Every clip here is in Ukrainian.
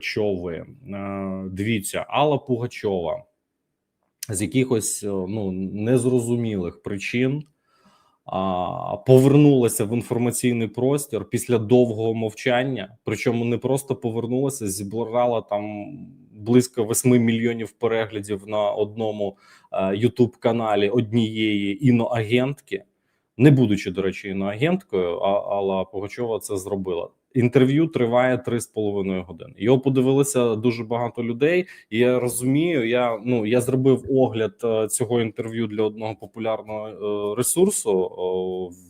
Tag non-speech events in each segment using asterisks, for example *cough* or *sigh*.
Пугачови. Е, Дивіться, Алла Пугачова з якихось е, ну незрозумілих причин повернулася в інформаційний простір після довгого мовчання. Причому не просто повернулася, зібрала там близько 8 мільйонів переглядів на одному Ютуб каналі однієї іноагентки. Не будучи, до речі, іноагенткою, а Алла Пугачова це зробила. Інтерв'ю триває три з половиною години. Його подивилися дуже багато людей. І Я розумію. Я ну я зробив огляд е, цього інтерв'ю для одного популярного е, ресурсу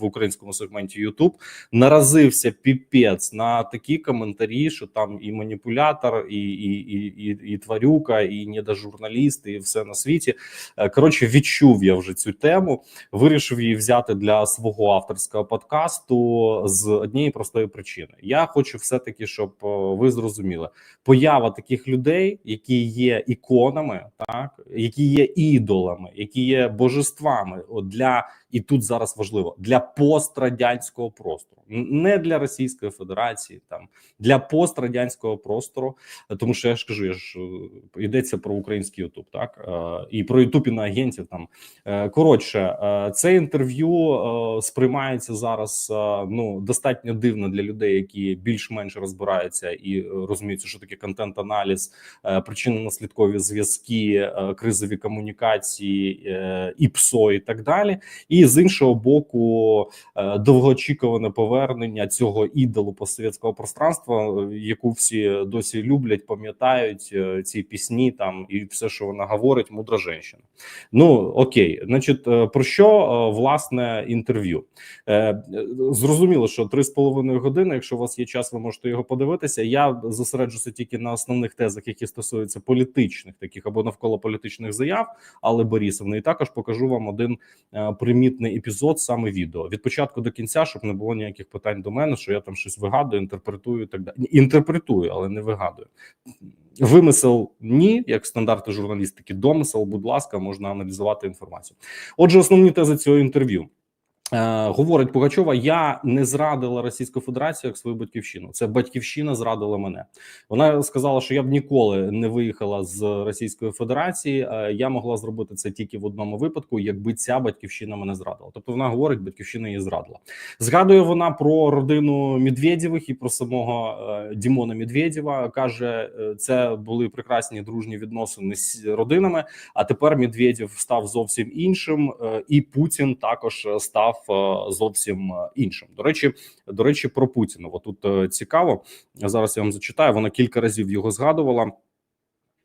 в українському сегменті YouTube. Наразився піпець на такі коментарі, що там і маніпулятор, і і, і, і, і тварюка, і недожурналіст, і все на світі. Е, коротше, відчув я вже цю тему. Вирішив її взяти для свого авторського подкасту з однієї простої причини. Я хочу все таки, щоб ви зрозуміли, поява таких людей, які є іконами, так які є ідолами, які є божествами для і тут зараз важливо для пострадянського простору, не для Російської Федерації, там для пострадянського простору, тому що я ж кажу, я ж е, йдеться про український Ютуб, так е, і про Ютуб і на агентів. Там е, коротше, це інтерв'ю сприймається зараз. Ну достатньо дивно для людей, які більш-менш розбираються і розуміються, що таке контент-аналіз, причинно-наслідкові зв'язки, кризові комунікації, і ПСО, і так далі. І з іншого боку, е, довгоочікуване повернення цього ідолу постсовєтського пространства, е, яку всі досі люблять, пам'ятають е, ці пісні там і все, що вона говорить, мудра жінка. Ну окей, значить, про що власне інтерв'ю? Зрозуміло, що три з половиною години. Якщо у вас є час, ви можете його подивитися. Я зосереджуся тільки на основних тезах, які стосуються політичних таких або навколо політичних заяв, але Борисовна, і також покажу вам один приміт помітний епізод, саме відео від початку до кінця, щоб не було ніяких питань до мене, що я там щось вигадую, інтерпретую і так далі. Інтерпретую, але не вигадую. Вимисел ні, як стандарти журналістики, домисел, будь ласка, можна аналізувати інформацію. Отже, основні тези цього інтерв'ю. Е, говорить Пугачова: я не зрадила Російську Федерацію як свою батьківщину. Це батьківщина зрадила мене. Вона сказала, що я б ніколи не виїхала з Російської Федерації. Е, я могла зробити це тільки в одному випадку, якби ця батьківщина мене зрадила. Тобто вона говорить, батьківщина її зрадила. Згадує вона про родину Медведєвих і про самого е, Дімона Медведєва. каже, це були прекрасні дружні відносини з родинами. А тепер Медведєв став зовсім іншим, і Путін також став став е, зовсім е, іншим. До речі, до речі, про Путіна. Тут е, цікаво зараз. Я вам зачитаю. Вона кілька разів його згадувала.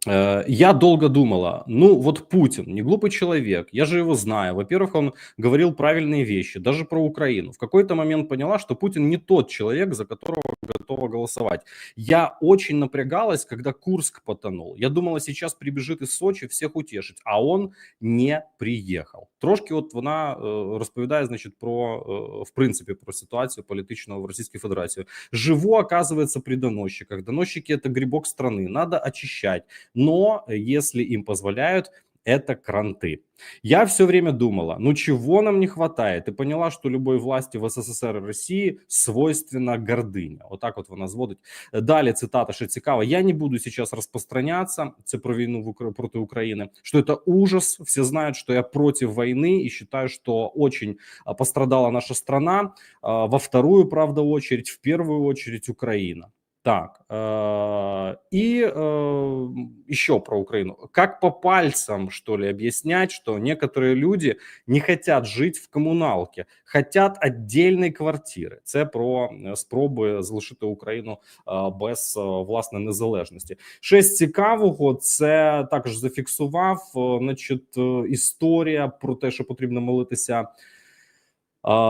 Э, я долго думала, ну вот Путин, не глупый человек, я же его знаю. Во-первых, он говорил правильные вещи, даже про Украину. В какой-то момент поняла, что Путин не тот человек, за которого готова голосовать. Я очень напрягалась, когда Курск потонул. Я думала, сейчас прибежит из Сочи всех утешить, а он не приехал. Трошки от вона э, розповідає, значить, про, э, в принципе, про ситуацию політичну в Российской Федерации. Живу, оказывается, при доносчиках. Доносчики – это грибок страны, надо очищать но если им позволяют, это кранты. Я все время думала, ну чего нам не хватает? И поняла, что любой власти в СССР и России свойственна гордыня. Вот так вот вона зводить. Далі цитата, що цікаво. Я не буду сейчас распространяться, це про війну в проти України, что это ужас. Все знают, что я против войны и считаю, что очень пострадала наша страна. Во вторую, правда, очередь, в первую очередь Украина. Так, э, и э, еще про Украину. Как по пальцам, что ли, объяснять, что некоторые люди не хотят жить в комуналке, хотят отдельной квартири. Це про спроби залишити Україну э, без э, власне незалежності. Щось цікавого, це також зафіксував. Э, значить, історія про те, що потрібно молитися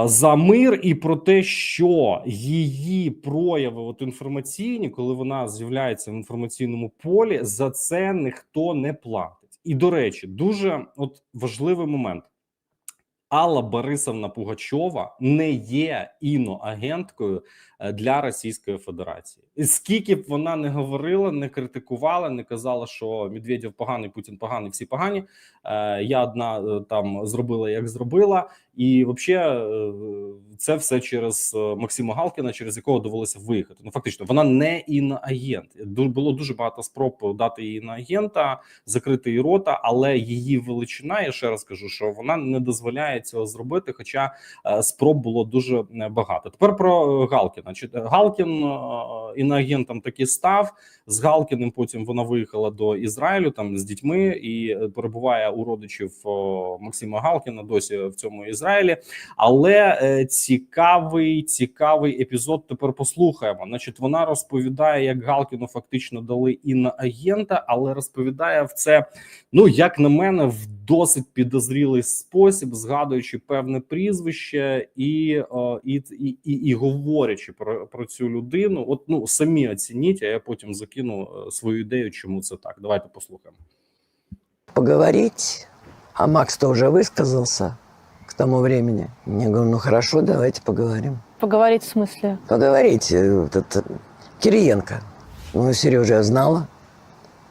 за мир і про те, що її прояви от інформаційні, коли вона з'являється в інформаційному полі, за це ніхто не платить. І до речі, дуже от важливий момент. Алла Борисовна Пугачова не є іноагенткою для Російської Федерації. І скільки б вона не говорила, не критикувала, не казала, що Медведєв поганий, Путін поганий, всі погані. Е, Я одна е, там зробила як зробила, і взагалі це все через е, Максима Галкіна, через якого довелося виїхати. Ну фактично, вона не іноагент. Було дуже багато спроб дати її на агента, закрити її рота, але її величина, я ще раз кажу, що вона не дозволяє цього зробити. Хоча е, спроб було дуже е, багато. Тепер про е, Галкіна. Чи е, Галкін е, іноагентом таки став з Галкіним? Потім вона виїхала до Ізраїлю там з дітьми і е, перебуває у родичів Максима Галкіна досі в цьому Ізраїлі. Але е, цікавий, цікавий епізод. Тепер послухаємо. Значить, вона розповідає, як Галкіну фактично дали іноагента, але розповідає в це, ну як на мене, в досить підозрілий спосіб, згадуючи певне прізвище і, е, і, і, і, і говорячи про, про цю людину. От ну самі оцініть, а я потім закину е, свою ідею, чому це так. Давайте послухаємо. поговорить, а Макс-то уже высказался к тому времени. Я говорю, ну хорошо, давайте поговорим. Поговорить в смысле? Поговорить. э, Вот это Кириенко. Ну, Сережа я знала.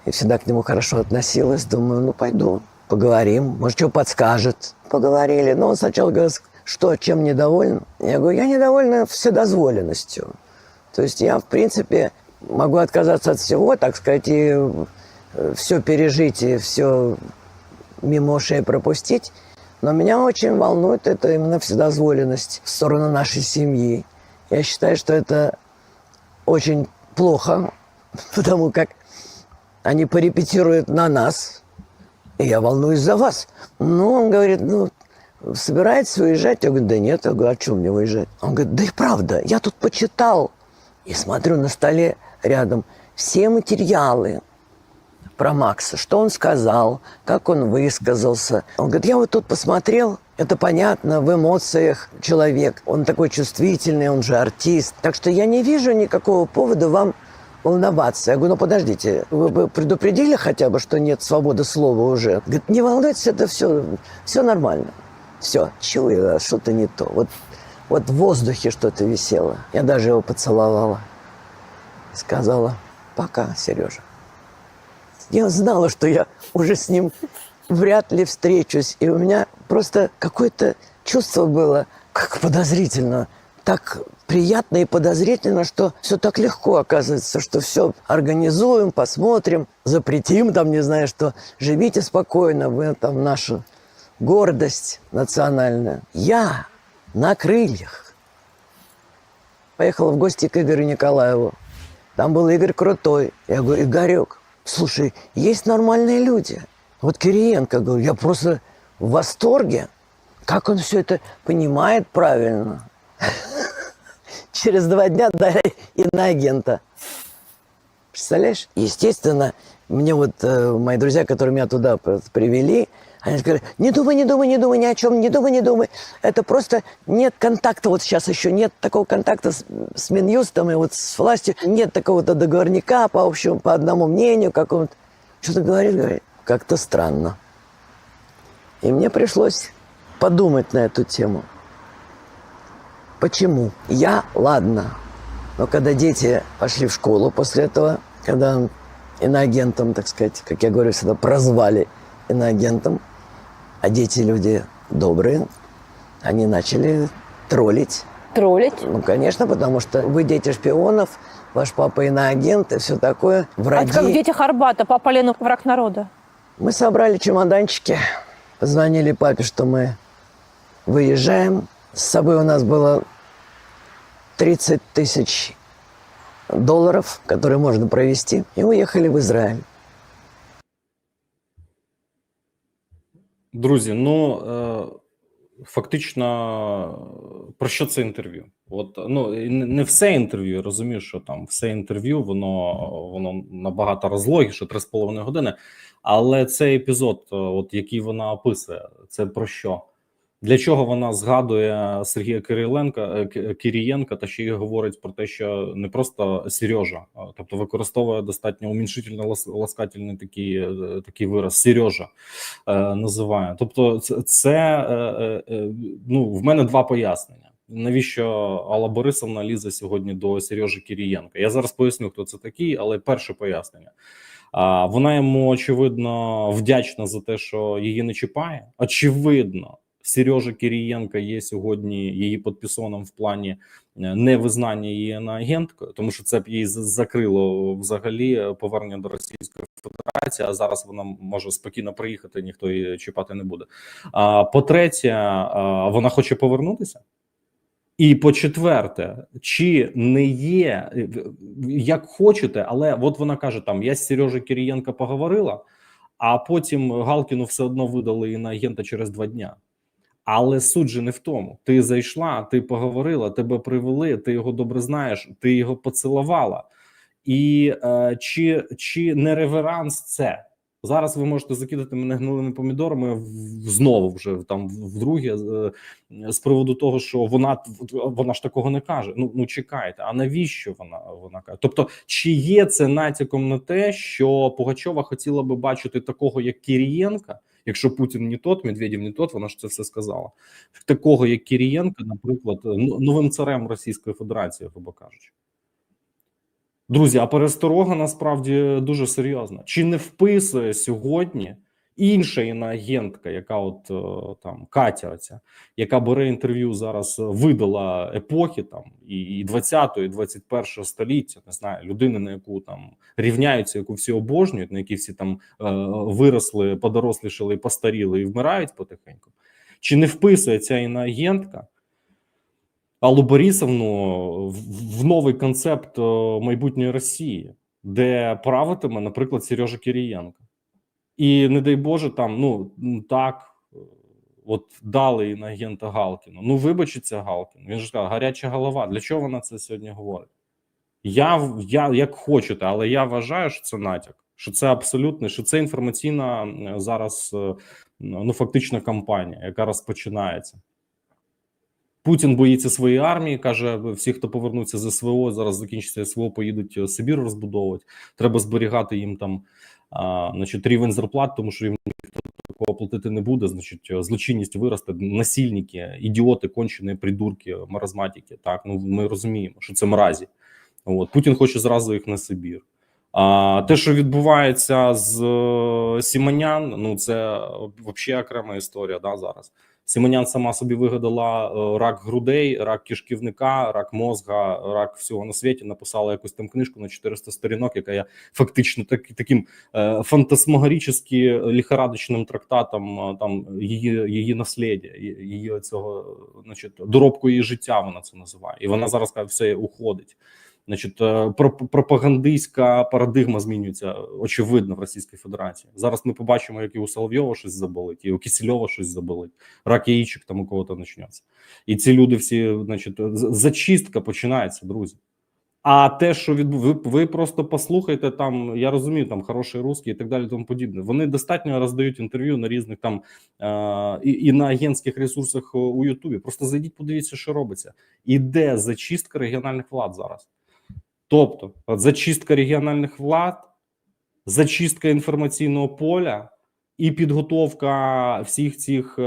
И всегда к нему хорошо относилась. Думаю, ну пойду, поговорим. Может, что подскажет. Поговорили. Но он сначала говорит, что, чем недоволен? Я говорю, я недовольна вседозволенностью. То есть я, в принципе, могу отказаться от всего, так сказать, и все пережить, и все мимо ушей пропустить. Но меня очень волнует это именно вседозволенность в сторону нашей семьи. Я считаю, что это очень плохо, *laughs* потому как они порепетируют на нас, и я волнуюсь за вас. Ну, он говорит, ну, собираетесь уезжать? Я говорю, да нет. Я говорю, а что мне выезжать? Он говорит, да и правда, я тут почитал. И смотрю на столе рядом все материалы про Макса, что он сказал, как он высказался. Он говорит, я вот тут посмотрел, это понятно, в эмоциях человек. Он такой чувствительный, он же артист. Так что я не вижу никакого повода вам волноваться. Я говорю, ну подождите, вы бы предупредили хотя бы, что нет свободы слова уже? Говорит, не волнуйтесь, это все, все нормально. Все, чую, что-то не то. Вот, вот в воздухе что-то висело. Я даже его поцеловала. Сказала, пока, Сережа. Я знала, что я уже с ним вряд ли встречусь. И у меня просто какое-то чувство было, как подозрительно, так приятно и подозрительно, что все так легко оказывается, что все организуем, посмотрим, запретим там, не знаю что. Живите спокойно, вы там наша гордость национальная. Я на крыльях. Поехала в гости к Игорю Николаеву. Там был Игорь Крутой. Я говорю, Игорек, слушай, есть нормальные люди. Вот Кириенко, говорю, я просто в восторге. Как он все это понимает правильно. *laughs* Через два дня дали иноагента. Представляешь? Естественно, мне вот э, мои друзья, которые меня туда привели, они сказали, не думай, не думай, не думай ни о чем, не думай, не думай. Это просто нет контакта, вот сейчас еще нет такого контакта с, с Минюстом и вот с властью. Нет такого-то договорника по общему, по одному мнению какому-то. Что-то говорит, говорит, как-то странно. И мне пришлось подумать на эту тему. Почему? Я, ладно. Но когда дети пошли в школу после этого, когда иноагентом, так сказать, как я говорю всегда, прозвали иноагентом, а дети люди добрые, они начали троллить. Троллить? Ну, конечно, потому что вы дети шпионов, ваш папа иноагент и все такое. А Враги. это как в детях Арбата, папа Лену враг народа. Мы собрали чемоданчики, позвонили папе, что мы выезжаем. С собой у нас было 30 тысяч долларов, которые можно провести, и уехали в Израиль. Друзі, ну е, фактично, про що це інтерв'ю? От ну не все інтерв'ю. Я розумію, що там все інтерв'ю, воно воно набагато розлогіше, три з половиною години. Але цей епізод, от який вона описує, це про що? Для чого вона згадує Сергія Кириленка е, Кирієнка та ще й говорить про те, що не просто Сережа, тобто використовує достатньо уміншительно ласкательний такий, е, такий вираз Сережа е, називає. Тобто, це, ну в мене два пояснення. навіщо Алла Борисовна лізе сьогодні до Сережі Кірієнка? Я зараз поясню, хто це такий, але перше пояснення. А, вона йому очевидно вдячна за те, що її не чіпає. Очевидно, Сережа Кірієнка є сьогодні її підписоном в плані е, невизнання її на агенткою, тому що це б їй закрило взагалі повернення до Російської Федерації. А зараз вона може спокійно приїхати, ніхто її чіпати не буде. А по-третє, вона хоче повернутися. І по четверте, чи не є е, як хочете, але от вона каже: там я з Сережею Кирієнка поговорила, а потім Галкіну все одно видали її на агента через два дня. Але суть же не в тому. Ти зайшла, ти поговорила, тебе привели, ти його добре знаєш, ти його поцілувала. І е, чи, чи не реверанс це? Зараз ви можете закидати мене гнилими помідорами знову вже там вдруге е, з приводу того, що вона вона ж такого не каже. Ну ну чекайте, а навіщо вона вона каже? Тобто, чи є це натяком на те, що Пугачова хотіла би бачити такого, як Кірієнка? Якщо Путін не тот, Медведєв не тот, вона ж це все сказала. Такого як Кірієнка, наприклад, ну, новим царем Російської Федерації, грубо кажучи. Друзі, а пересторога насправді дуже серйозна. Чи не вписує сьогодні інша іноагентка, яка от е, там Катя, оця, яка бере інтерв'ю зараз, е, видала епохи там і, і 20-го, і 21-го століття, не знаю, людини, на яку там рівняються, яку всі обожнюють, на які всі там е, виросли, подорослішали, постаріли і вмирають потихеньку. Чи не вписує ця іноагентка Аллу Борисовну в, новий концепт майбутньої Росії, де правитиме, наприклад, Сережа Кирієнко. І не дай Боже, там ну так, е, от дали на агента Галкіну. Ну, вибачиться Галкін. Він ж сказав, гаряча голова. Для чого вона це сьогодні говорить? Я, я як хочете, але я вважаю, що це натяк, що це абсолютно, що це інформаційна зараз е, ну фактично кампанія, яка розпочинається. Путін боїться своєї армії, каже: всі, хто повернуться з СВО, зараз закінчиться СВО, поїдуть е, Сибір розбудовувати. Треба зберігати їм там, а, значить, рівень зарплат, тому що ніхто такого платити не буде. Значить, е, злочинність виросте, насильники, ідіоти, кончені, придурки, маразматики. Так, ну ми розуміємо, що це мразі. От Путін хоче зразу їх на Сибір. А те, що відбувається з сіманян, Сімонян, ну це взагалі окрема історія. Да, зараз Сімонян сама собі вигадала е, рак грудей, рак кишківника, рак мозга, рак всього на світі. Написала якусь там книжку на 400 сторінок, яка є фактично так, таким е, фантасмагорічно ліхорадочним трактатом. е, Там її її наслідя, її цього, значить, доробку її життя. Вона це називає, і вона зараз каже, все уходить. Значить, е, пропагандистська парадигма змінюється очевидно в Російській Федерації. Зараз ми побачимо, як і у Соловйова щось заболить, і у Кисельова щось заболить, рак яєчок там у кого-то почнеться. І ці люди всі, значить, зачистка починається, друзі. А те, що відбу... ви, ви просто послухайте там, я розумію, там хороший русський і так далі, тому подібне. Вони достатньо роздають інтерв'ю на різних там е- і, і на агентських ресурсах у Ютубі. Просто зайдіть, подивіться, що робиться. Іде зачистка регіональних влад зараз. Тобто, зачистка регіональних влад, зачистка інформаційного поля і підготовка всіх цих е,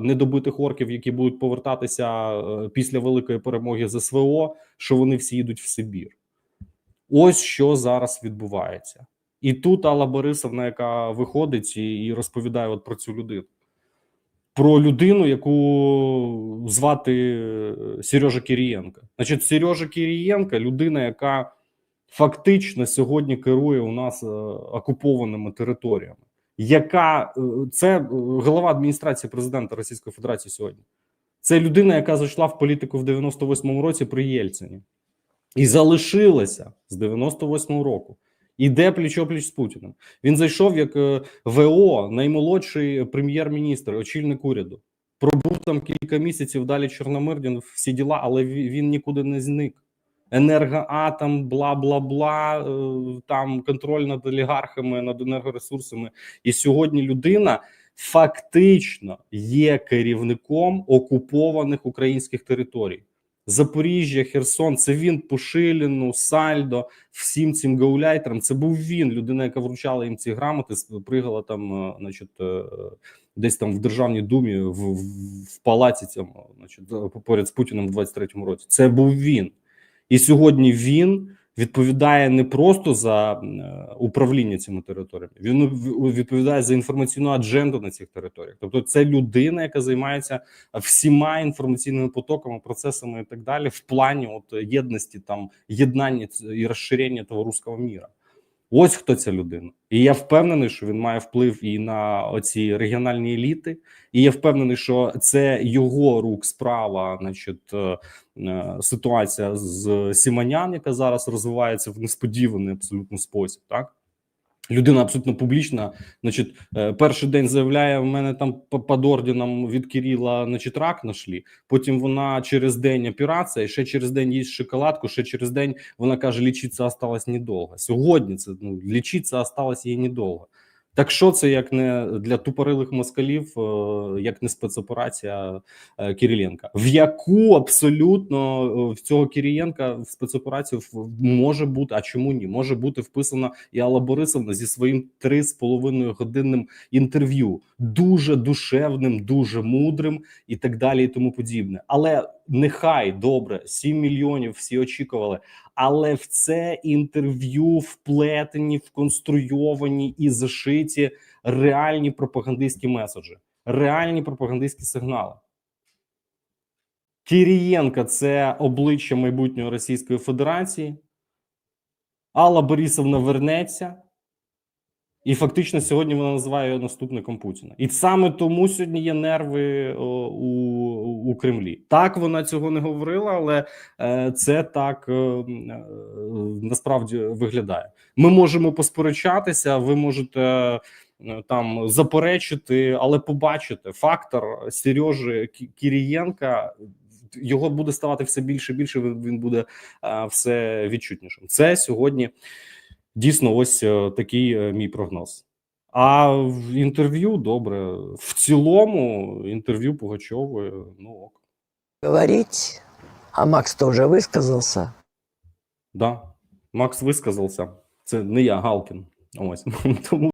недобитих орків, які будуть повертатися е, після великої перемоги з СВО, що вони всі їдуть в Сибір. Ось що зараз відбувається. І тут Алла Борисовна, яка виходить і розповідає от про цю людину. Про людину, яку звати е, Сережа Кирієнка. Значить, Сережа Кирієнка людина, яка фактично сьогодні керує у нас е, окупованими територіями. Яка е, це голова адміністрації президента Російської Федерації сьогодні? Це людина, яка зайшла в політику в 98-му році при Єльцині і залишилася з 98-го року. Іде пліч-опліч з Путіним. Він зайшов як е, ВО, наймолодший прем'єр-міністр, очільник уряду. Пробув там кілька місяців далі Чорномирдін, всі діла, але він нікуди не зник. Енергоатом, бла бла бла, е, там контроль над олігархами, над енергоресурсами. І сьогодні людина фактично є керівником окупованих українських територій. Запоріжжя, Херсон. Це він Пушиліну, Сальдо, всім цим гауляйтерам. Це був він, людина, яка вручала їм ці грамоти, пригала там, е, значить, е, десь там в Державній думі, в, в, палаці цьому, значить, поряд з Путіним в 23-му році. Це був він. І сьогодні він відповідає не просто за е, управління цими територіями, він відповідає за інформаційну адженду на цих територіях. Тобто, це людина, яка займається всіма інформаційними потоками, процесами і так далі, в плані от єдності, там єднання і розширення того руського міра. Ось хто ця людина, і я впевнений, що він має вплив і на оці регіональні еліти. І я впевнений, що це його рук справа, значить, е, е, ситуація з Сіманян, яка зараз розвивається в несподіваний абсолютно спосіб. Так людина абсолютно публічна. Значить, е, перший день заявляє: в мене там під орденом від Кирила, значить, рак нашли. Потім вона через день операція, ще через день їсть шоколадку, ще через день вона каже: лічитися осталось недовго. Сьогодні це ну лічитися осталось їй недовго. Так що це як не для тупорилих москалів, е, як не спецоперація е, Кириленка, в яку абсолютно е, в цього Кирієнка в спецоперацію може бути, а чому ні? Може бути вписана і Алла Борисовна зі своїм три з половиною годинним інтерв'ю, дуже душевним, дуже мудрим і так далі, і тому подібне. Але нехай добре, 7 мільйонів всі очікували. Але в це інтерв'ю вплетені, вконструйовані і зашиті реальні пропагандистські меседжі, реальні пропагандистські сигнали. Кирієнка це обличчя майбутньої Російської Федерації. Алла Борисовна вернеться. І фактично сьогодні вона називає його наступником Путіна. І саме тому сьогодні є нерви о, у, у Кремлі. Так вона цього не говорила, але е, це так е, е, насправді виглядає. Ми можемо посперечатися, ви можете е, там заперечити, але побачите фактор Сережі Кірієнка. Його буде ставати все більше і більше. Він буде е, все відчутнішим. Це сьогодні дійсно ось е, такий е, мій прогноз. А в інтерв'ю добре. В цілому інтерв'ю Пугачової, ну ок. Говорить, а Макс теж висказався. Так, Да. Макс висказався. Це не я, Галкін. Ось *laughs* тому